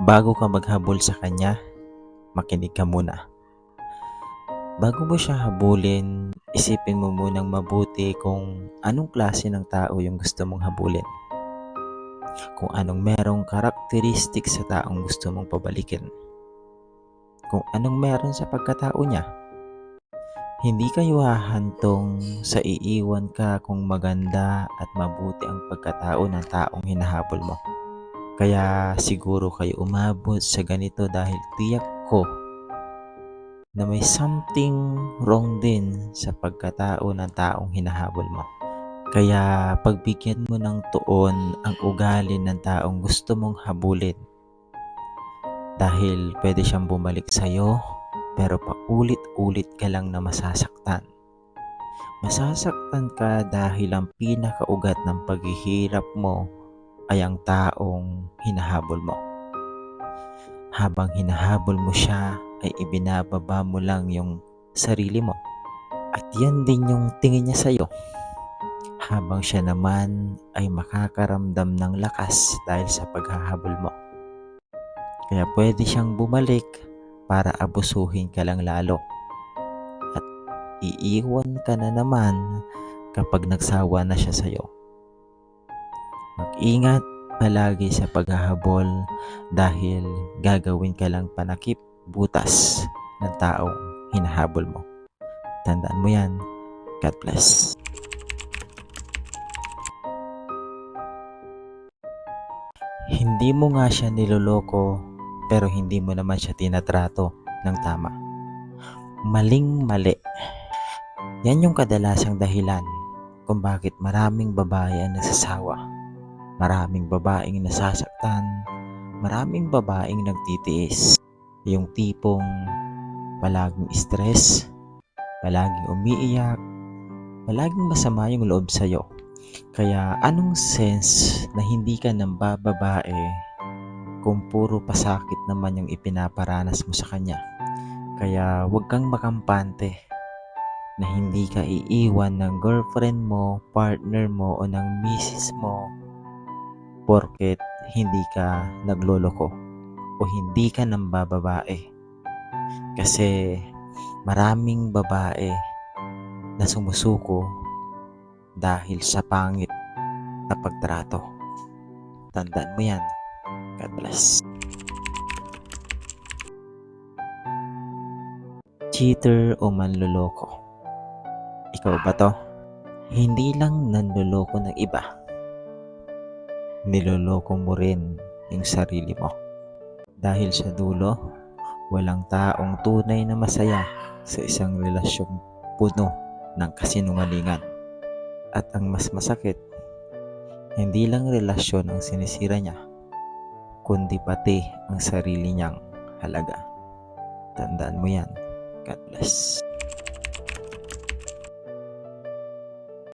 Bago ka maghabol sa kanya, makinig ka muna. Bago mo siya habulin, isipin mo munang mabuti kung anong klase ng tao yung gusto mong habulin. Kung anong merong karakteristik sa taong gusto mong pabalikin. Kung anong meron sa pagkatao niya. Hindi kayo hahantong sa iiwan ka kung maganda at mabuti ang pagkatao ng taong hinahabol mo. Kaya siguro kayo umabot sa ganito dahil tiyak ko na may something wrong din sa pagkatao ng taong hinahabol mo. Kaya pagbigyan mo ng tuon ang ugali ng taong gusto mong habulin. Dahil pwede siyang bumalik sa'yo, pero paulit-ulit ka lang na masasaktan. Masasaktan ka dahil ang pinakaugat ng paghihirap mo ay ang taong hinahabol mo. Habang hinahabol mo siya, ay ibinababa mo lang yung sarili mo. At yan din yung tingin niya sa'yo. Habang siya naman ay makakaramdam ng lakas dahil sa paghahabol mo. Kaya pwede siyang bumalik para abusuhin ka lang lalo. At iiwan ka na naman kapag nagsawa na siya sa'yo. Mag-ingat palagi sa paghahabol dahil gagawin ka lang panakip butas ng taong hinahabol mo. Tandaan mo yan. God bless. Hindi mo nga siya niloloko pero hindi mo naman siya tinatrato ng tama. Maling mali. Yan yung kadalasang dahilan kung bakit maraming babae ang nasasawa. Maraming babaeng nasasaktan. Maraming babaeng nagtitiis. Yung tipong palaging stress, palaging umiiyak, palaging masama yung loob sa'yo. Kaya anong sense na hindi ka nang bababae kung puro pasakit naman yung ipinaparanas mo sa kanya. Kaya huwag kang makampante na hindi ka iiwan ng girlfriend mo, partner mo o ng misis mo porket hindi ka nagloloko o hindi ka nang bababae. Kasi maraming babae na sumusuko dahil sa pangit na pagtrato. Tandaan mo yan. God bless. Cheater o manloloko? Ikaw ba to? Hindi lang nanloloko ng iba. Niloloko mo rin yung sarili mo. Dahil sa dulo, walang taong tunay na masaya sa isang relasyong puno ng kasinungalingan. At ang mas masakit, hindi lang relasyon ang sinisira niya, kundi pati ang sarili niyang halaga. Tandaan mo yan. God bless.